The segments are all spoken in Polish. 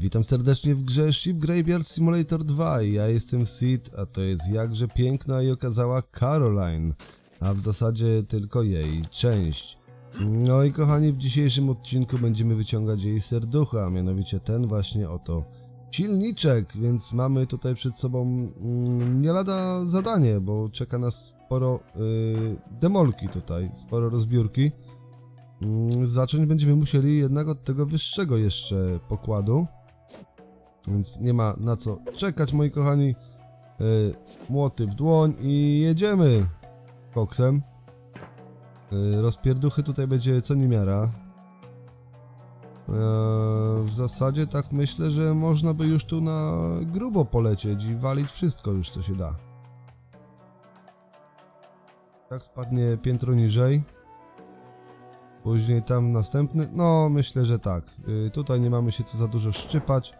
Witam serdecznie w grze Ship Graveyard Simulator 2. Ja jestem Sid, a to jest jakże piękna i okazała Caroline, a w zasadzie tylko jej część. No i kochani, w dzisiejszym odcinku będziemy wyciągać jej serducha, a mianowicie ten właśnie oto silniczek, więc mamy tutaj przed sobą mm, nie lada zadanie, bo czeka nas sporo y, demolki tutaj, sporo rozbiórki. Mm, Zacząć będziemy musieli jednak od tego wyższego jeszcze pokładu. Więc nie ma na co czekać, moi kochani. Yy, młoty w dłoń i jedziemy koksem. Yy, rozpierduchy tutaj będzie co niemiara. Yy, w zasadzie tak myślę, że można by już tu na grubo polecieć i walić wszystko już co się da. Tak spadnie piętro niżej. Później tam następny. No, myślę, że tak. Y, tutaj nie mamy się co za dużo szczypać.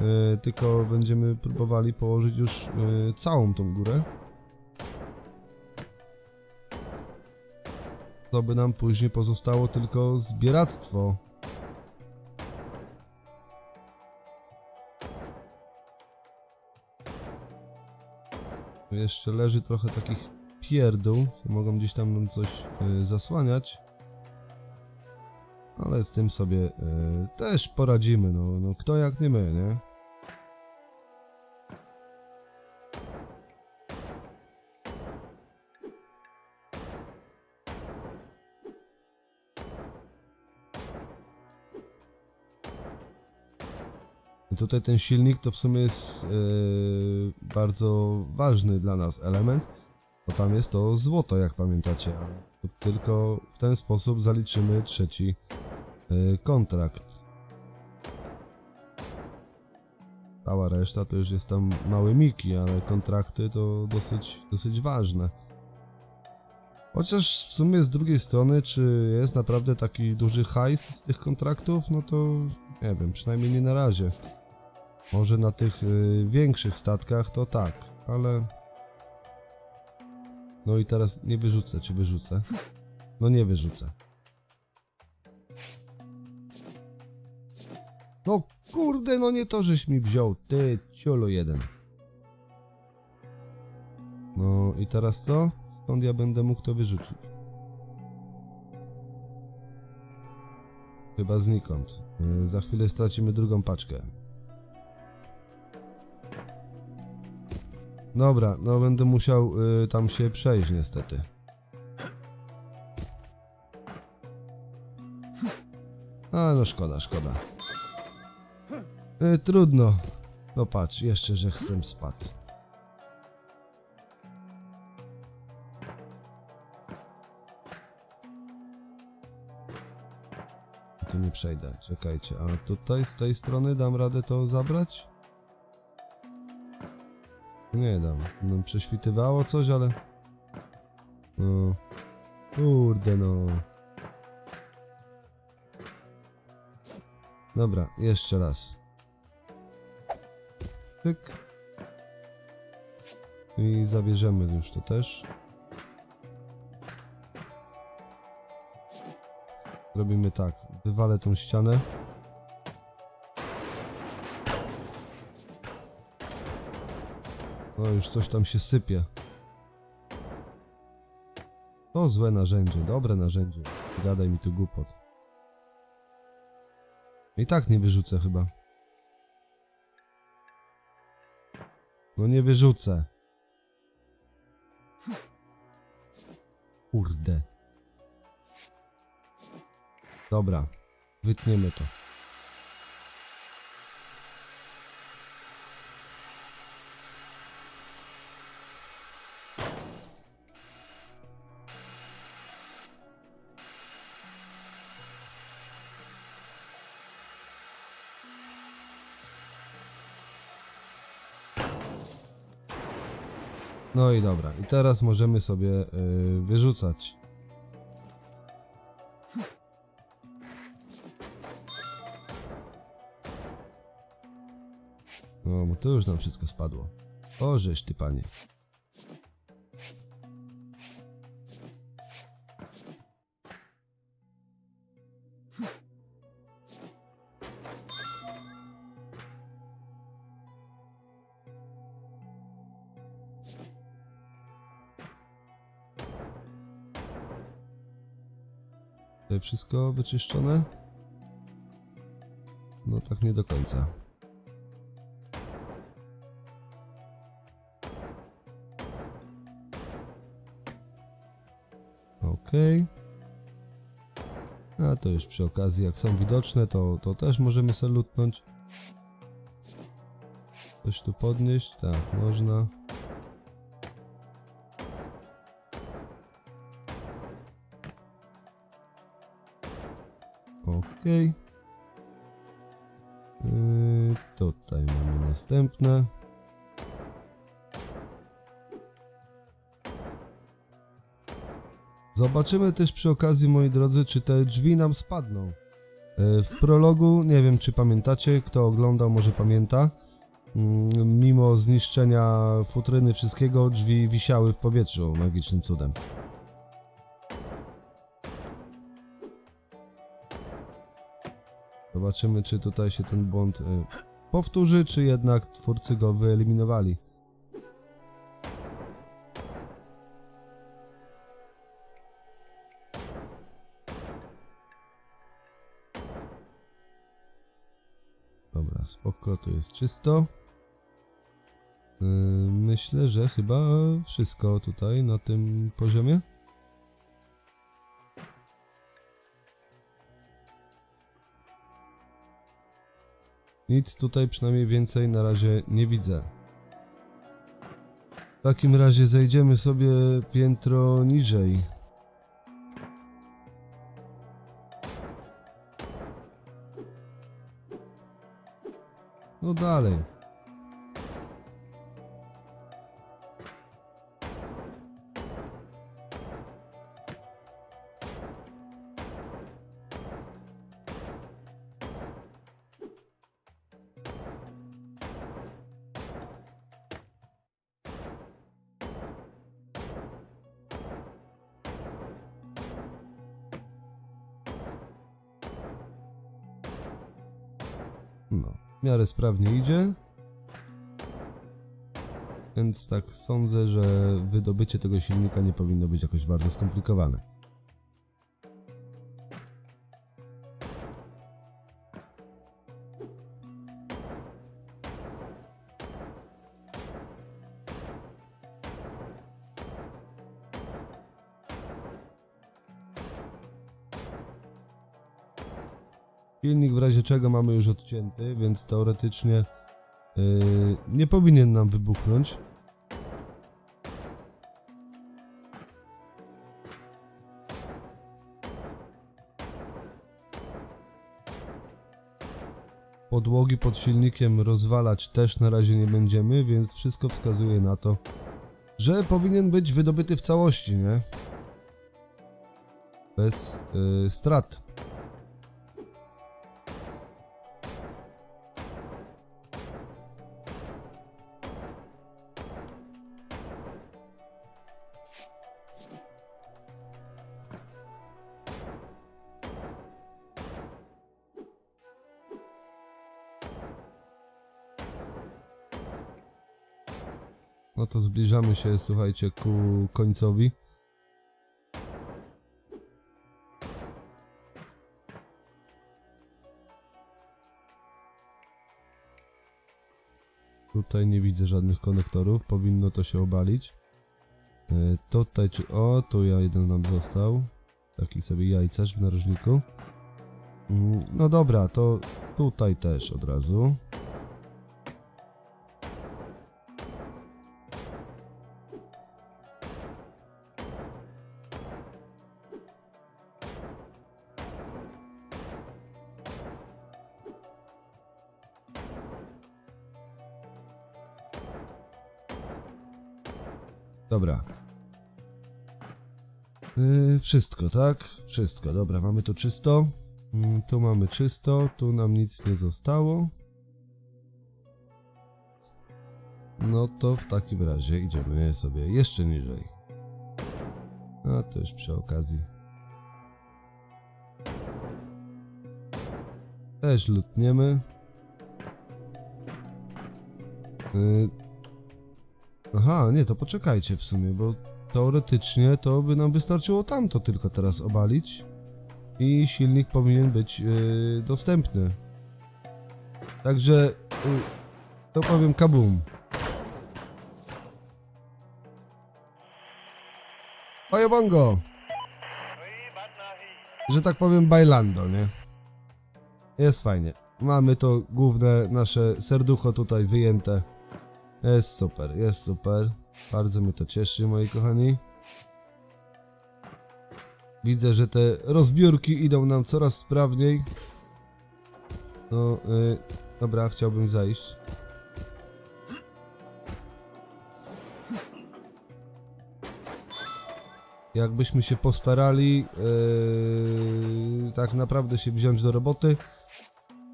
Y, tylko będziemy próbowali położyć już y, całą tą górę. To by nam później pozostało tylko zbieractwo. Jeszcze leży trochę takich pierdół, mogą gdzieś tam nam coś y, zasłaniać. Ale z tym sobie też poradzimy, no, no kto jak nie my, nie? Tutaj ten silnik to w sumie jest y, bardzo ważny dla nas element, bo tam jest to złoto, jak pamiętacie. Tylko w ten sposób zaliczymy trzeci y, kontrakt. Cała reszta to już jest tam małe miki, ale kontrakty to dosyć, dosyć ważne. Chociaż w sumie z drugiej strony, czy jest naprawdę taki duży hajs z tych kontraktów, no to nie wiem, przynajmniej nie na razie. Może na tych y, większych statkach to tak, ale. No i teraz nie wyrzucę, czy wyrzucę? No nie wyrzucę. No kurde, no nie to, żeś mi wziął, ty ciolo jeden. No i teraz co? Skąd ja będę mógł to wyrzucić? Chyba znikąd. Y, Za chwilę stracimy drugą paczkę. Dobra, no będę musiał y, tam się przejść niestety. A no szkoda, szkoda. Y, trudno. No patrz, jeszcze że chcę spadł. Tu nie przejdę, czekajcie. A tutaj z tej strony dam radę to zabrać? Nie dam. No, prześwitywało coś, ale... No. Kurde no. Dobra, jeszcze raz. Pyk. I zabierzemy już to też. Robimy tak. Wywalę tą ścianę. O, już coś tam się sypie. To złe narzędzie, dobre narzędzie. Gadaj mi tu głupot. I tak nie wyrzucę chyba. No nie wyrzucę. Kurde. Dobra, wytniemy to. No i dobra, i teraz możemy sobie yy, wyrzucać. No, bo to już nam wszystko spadło. O, żeś ty panie. Wszystko wyczyszczone? No tak nie do końca. Okej. A to już przy okazji, jak są widoczne, to, to też możemy sobie lutnąć. Coś tu podnieść? Tak, można. Okej. Yy, tutaj mamy następne. Zobaczymy też przy okazji, moi drodzy, czy te drzwi nam spadną. Yy, W prologu, nie wiem czy pamiętacie, kto oglądał, może pamięta. Mm, Mimo zniszczenia futryny wszystkiego, drzwi wisiały w powietrzu magicznym cudem. Zobaczymy, czy tutaj się ten błąd y, powtórzy, czy jednak twórcy go wyeliminowali. Dobra, spoko, tu jest czysto. Y, Myślę, że chyba wszystko tutaj na tym poziomie. Nic tutaj przynajmniej więcej na razie nie widzę. W takim razie zejdziemy sobie piętro niżej. No dalej. No, w miarę sprawnie idzie. Więc tak sądzę, że wydobycie tego silnika nie powinno być jakoś bardzo skomplikowane. Silnik w razie czego mamy już odcięty, więc teoretycznie yy, nie powinien nam wybuchnąć. Podłogi pod silnikiem rozwalać też na razie nie będziemy, więc wszystko wskazuje na to, że powinien być wydobyty w całości, nie? Bez yy, strat. No to zbliżamy się, słuchajcie, ku końcowi. Tutaj nie widzę żadnych konektorów, powinno to się obalić. E, Tutaj czy... O, tu ja jeden nam został. Taki sobie jajcarz w narożniku. Mm, No dobra, to tutaj też od razu. Dobra. Yy, wszystko, tak? Wszystko, dobra, mamy to czysto. Mm, tu mamy czysto, tu nam nic nie zostało. No to w takim razie idziemy sobie jeszcze niżej. A to już przy okazji. Też lutniemy. Yy, Aha, nie, to poczekajcie w sumie, bo teoretycznie to by nam wystarczyło tamto tylko teraz obalić. i silnik powinien być yy, dostępny. Także yy, to powiem kabum. Ojobongo! Że tak powiem bailando, nie? Jest fajnie. Mamy to główne nasze serducho tutaj wyjęte. Jest super, jest super. Bardzo mnie to cieszy, moi kochani. Widzę, że te rozbiórki idą nam coraz sprawniej. No, y, dobra, chciałbym zajść. Jakbyśmy się postarali yy, tak naprawdę się wziąć do roboty,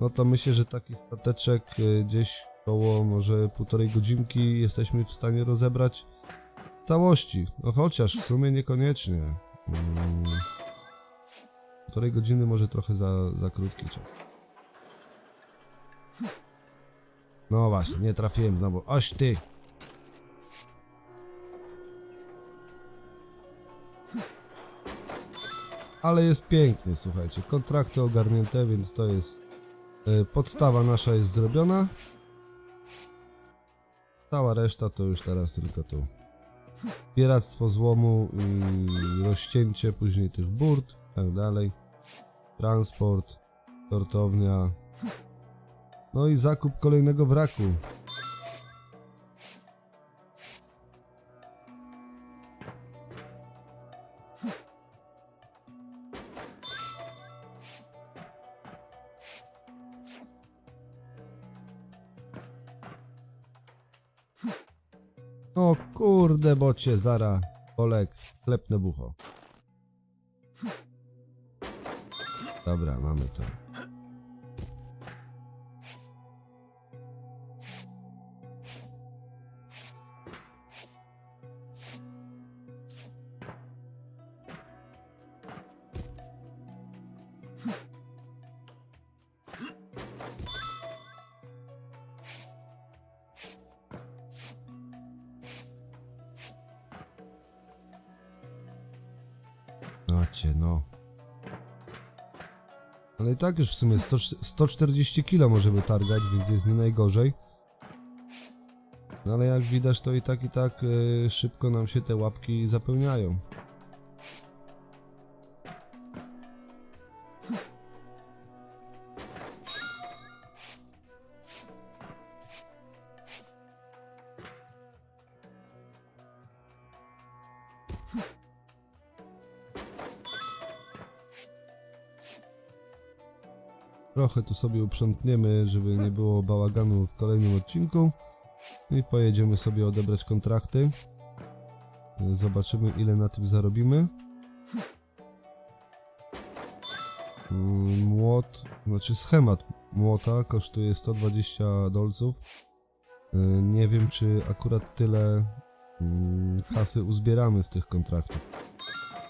no to myślę, że taki stateczek y, gdzieś koło może półtorej godzinki jesteśmy w stanie rozebrać całości. No chociaż w sumie niekoniecznie. Mm, półtorej godziny może trochę za, za krótki czas. No właśnie, nie trafiłem znowu. Oś ty! Ale jest pięknie, słuchajcie. Kontrakty ogarnięte, więc to jest e, podstawa nasza jest zrobiona. Cała reszta to już teraz tylko tu. Pieractwo złomu i rozcięcie później tych burt, tak dalej. Transport, sortownia. No i zakup kolejnego wraku. Kurde bocie, zara. Olek, klepne bucho. Dobra, mamy to. Macie, no. Ale i tak już w sumie 100, 140 kg możemy targać, więc jest nie najgorzej. No ale jak widać, to i tak, i tak e, szybko nam się te łapki zapełniają. Trochę tu sobie uprzątniemy, żeby nie było bałaganu w kolejnym odcinku. I pojedziemy sobie odebrać kontrakty. Zobaczymy ile na tym zarobimy. Mm, Młot, znaczy schemat młota kosztuje 120 dolców. Y, Nie wiem czy akurat tyle mm, kasy uzbieramy z tych kontraktów.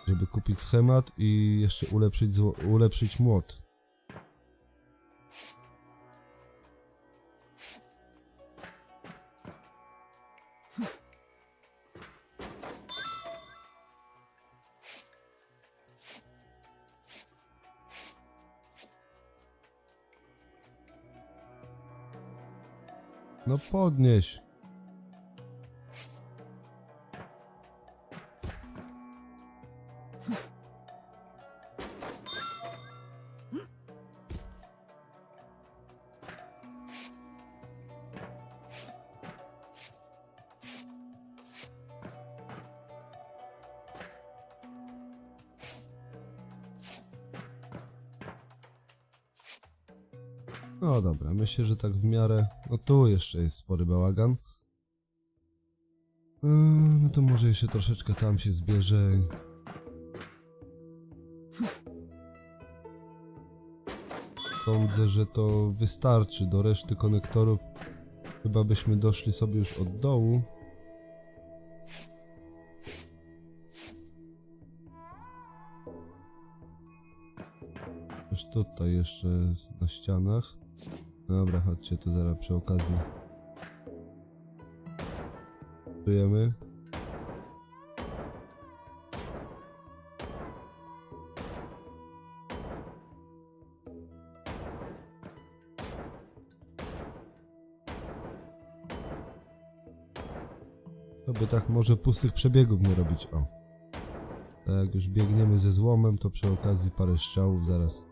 Żeby kupić schemat i jeszcze ulepszyć, ulepszyć młot. No podnieś. Myślę, że tak w miarę. No tu jeszcze jest spory bałagan. Yy, No to może jeszcze troszeczkę tam się zbierze. Sądzę, że to wystarczy do reszty konektorów. Chyba byśmy doszli sobie już od dołu. Już tutaj jeszcze na ścianach. Dobra, chodźcie tu zaraz przy okazji. Czujemy. To by tak może pustych przebiegów nie robić, o. Tak jak już biegniemy ze złomem, to przy okazji parę strzałów zaraz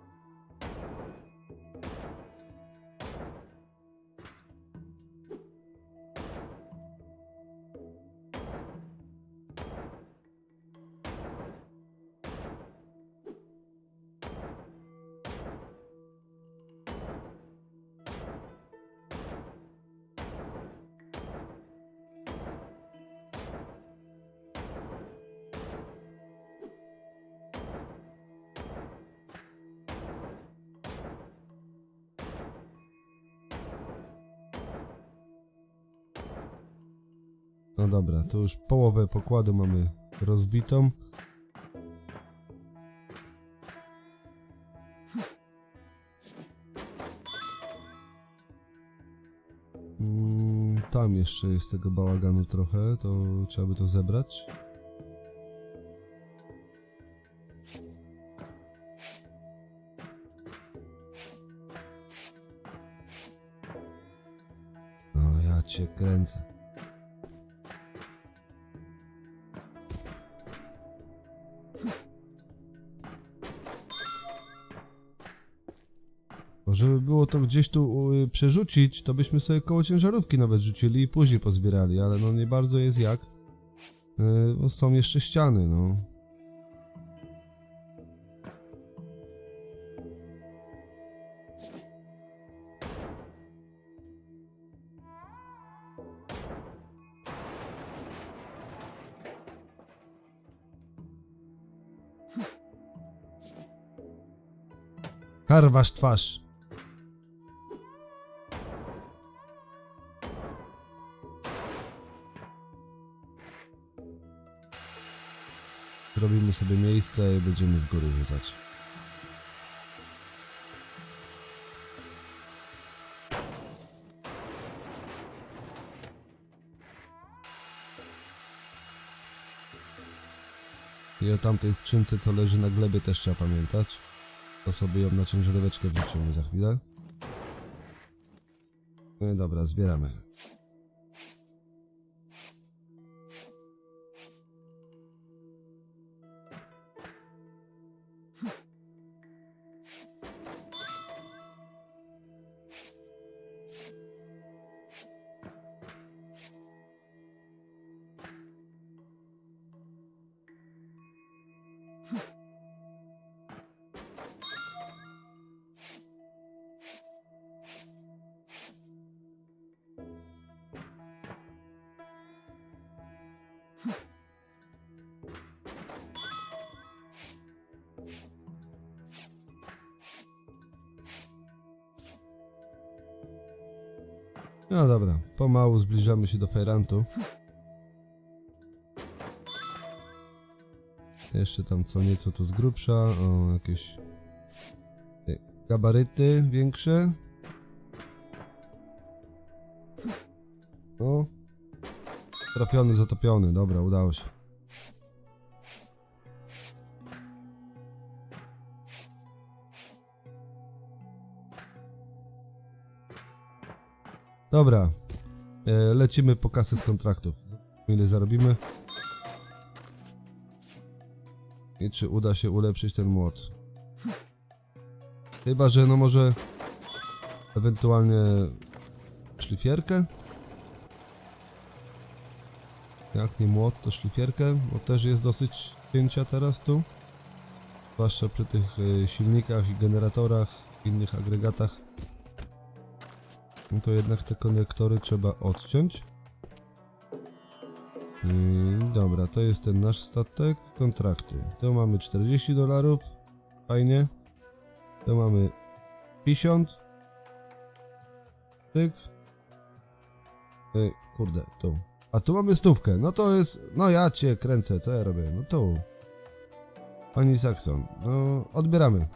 No dobra, to już połowę pokładu mamy rozbitą. Mm, Tam jeszcze jest tego bałaganu trochę, to trzeba by to zebrać. No cię kręcę. To gdzieś tu y, przerzucić, to byśmy sobie koło ciężarówki nawet rzucili i później pozbierali, ale no nie bardzo jest jak. Y, bo są jeszcze ściany, no. Karwasz twarz. Sobie miejsce i będziemy z góry rzucać. I o tamtej skrzynce, co leży na glebie, też trzeba pamiętać. To sobie ją na ciężaróweczkę wrzucimy za chwilę. No i dobra, zbieramy. No dobra, pomału zbliżamy się do Fejrantu. Jeszcze tam co nieco to z grubsza. O, jakieś e, gabaryty większe. O. Trafiony, zatopiony. Dobra, udało się. Dobra. E, lecimy po kasę z kontraktów. Ile zarobimy? I czy uda się ulepszyć ten młot? Chyba, że no może ewentualnie szlifierkę? Jak nie młot, to szlifierkę, bo też jest dosyć cięcia teraz tu. Zwłaszcza przy tych e, silnikach i generatorach, innych agregatach. No to jednak te konektory trzeba odciąć. I dobra, to jest ten nasz statek. Kontrakty. To mamy 40 dolarów. Fajnie. To mamy 50. Tyk. Ej, kurde, tu. A tu mamy stówkę. No to jest. No ja cię kręcę, co ja robię? No tu. Pani Saxon. No, odbieramy.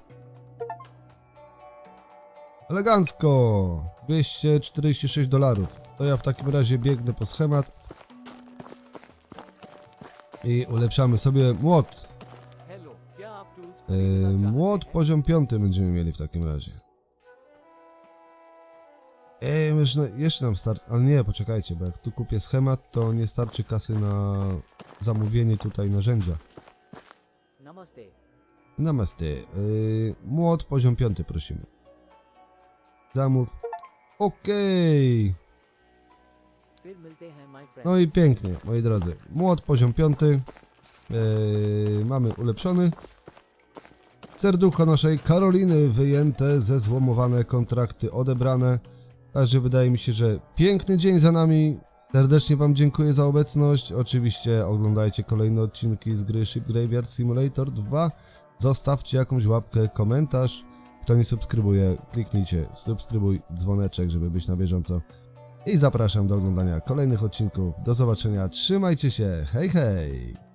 Elegancko! 246 dolarów. To ja w takim razie biegnę po schemat. I ulepszamy sobie młot. Yy, młot poziom 5 będziemy mieli w takim razie. Ej, jeszcze nam starczy, ale nie, poczekajcie, bo jak tu kupię schemat, to nie starczy kasy na zamówienie tutaj narzędzia. Namaste. Namaste. Yy, młot poziom 5 prosimy. Zamów. Okej. No i pięknie, moi drodzy. Młot poziom piąty. Eee, mamy ulepszony. Serducho naszej Karoliny wyjęte, zezłomowane kontrakty odebrane. Także wydaje mi się, że piękny dzień za nami. Serdecznie Wam dziękuję za obecność. Oczywiście oglądajcie kolejne odcinki z gry Ship Graveyard Simulator 2. Zostawcie jakąś łapkę, komentarz. Kto nie subskrybuje, kliknijcie subskrybuj, dzwoneczek, żeby być na bieżąco. I zapraszam do oglądania kolejnych odcinków. Do zobaczenia, trzymajcie się, hej hej!